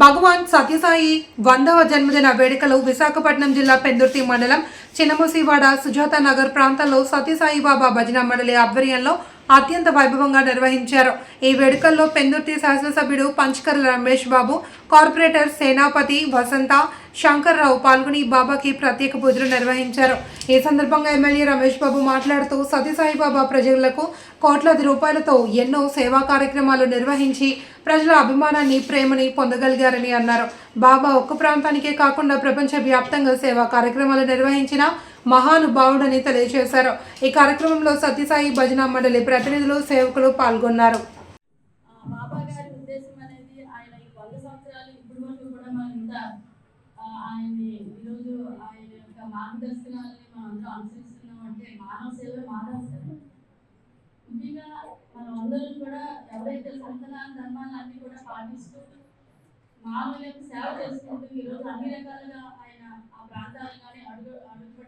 భగవాన్ సత్యసాయి వందవ జన్మదిన వేడుకలు విశాఖపట్నం జిల్లా పెందుర్తి మండలం చిన్నముసివాడ సుజాత నగర్ ప్రాంతంలో సత్యసాయి బాబా భజన మండలి ఆధ్వర్యంలో అత్యంత వైభవంగా నిర్వహించారు. ఈ వేడుకల్లో పెందుర్తి శాసనసభ్యుడు పంచకర్ల రమేష్ బాబు కార్పొరేటర్ సేనాపతి వసంత శంకర్రావు పాల్గొని బాబాకి ప్రత్యేక పూజలు నిర్వహించారు. ఈ సందర్భంగా ఎమ్మెల్యే రమేష్ బాబు మాట్లాడుతూ సతీసాయిబాబా ప్రజలకు కోట్లాది రూపాయలతో ఎన్నో సేవా కార్యక్రమాలు నిర్వహించి ప్రజల అభిమానాన్ని ప్రేమని పొందగలిగారని అన్నారు. బాబా ఒక్క ప్రాంతానికే కాకుండా ప్రపంచ వ్యాప్తంగా సేవా కార్యక్రమాలు నిర్వహించిన మహానుభావుడని తెలియజేశారు. ఈ కార్యక్రమంలో సత్యసాయి భజన మండలి ప్రతినిధులు సేవకులు పాల్గొన్నారు. ఈ ఆయన మార్గదర్శనాలని మనం అందరూ అనుసరిస్తున్నాం అంటే మానవ మానవ సేవ ముఖ్యంగా మనం అందరం కూడా ఎవరైతే ధర్మాన్ని అన్ని కూడా పాటిస్తూ సేవ చేసుకుంటూ ఈరోజు అన్ని రకాలుగా ఆయన ఆ ప్రాంతాలు కానీ అడుగు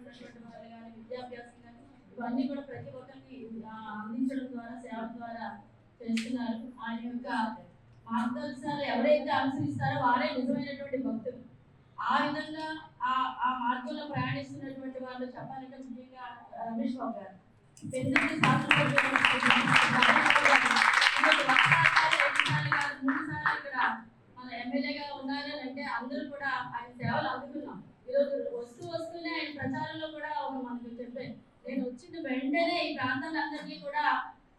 వాళ్ళు కానీ విద్యాభ్యాసం కానీ ఇవన్నీ కూడా ప్రతి ఒక్కరికి అందించడం ద్వారా సేవ ద్వారా చేస్తున్నారు. ఆయన యొక్క మార్గదర్శనాలు ఎవరైతే అనుసరిస్తారో వారే నిజమైనటువంటి భక్తులు. ఆ విధంగా ఆ ఆ మార్గంలో ప్రయాణిస్తున్నటువంటి వాళ్ళు చెప్పాలంటే ముఖ్యంగా రమేష్ బాబు గారు. పెద్దకి ఇక్కడ మన ఎమ్మెల్యేగా ఉన్నారని అంటే అందరూ కూడా ఆయన సేవలు అందుకున్నాం. ఈరోజు వస్తూ ప్రచారంలో కూడా ఒక మనకు చెప్పారు నేను వచ్చిన వెంటనే ఈ ప్రాంతాలందరినీ కూడా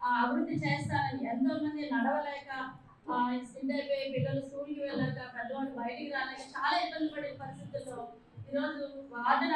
ఆ, అభివృద్ధి చేస్తానని ఎంతో మంది నడవలేక ఆ, అయిపోయి పిల్లలు స్కూల్కి వెళ్ళాక పెద్దవాళ్ళు బయటికి రాలేక చాలా ఇబ్బంది పడే పరిస్థితుల్లో ఈరోజు వార్డు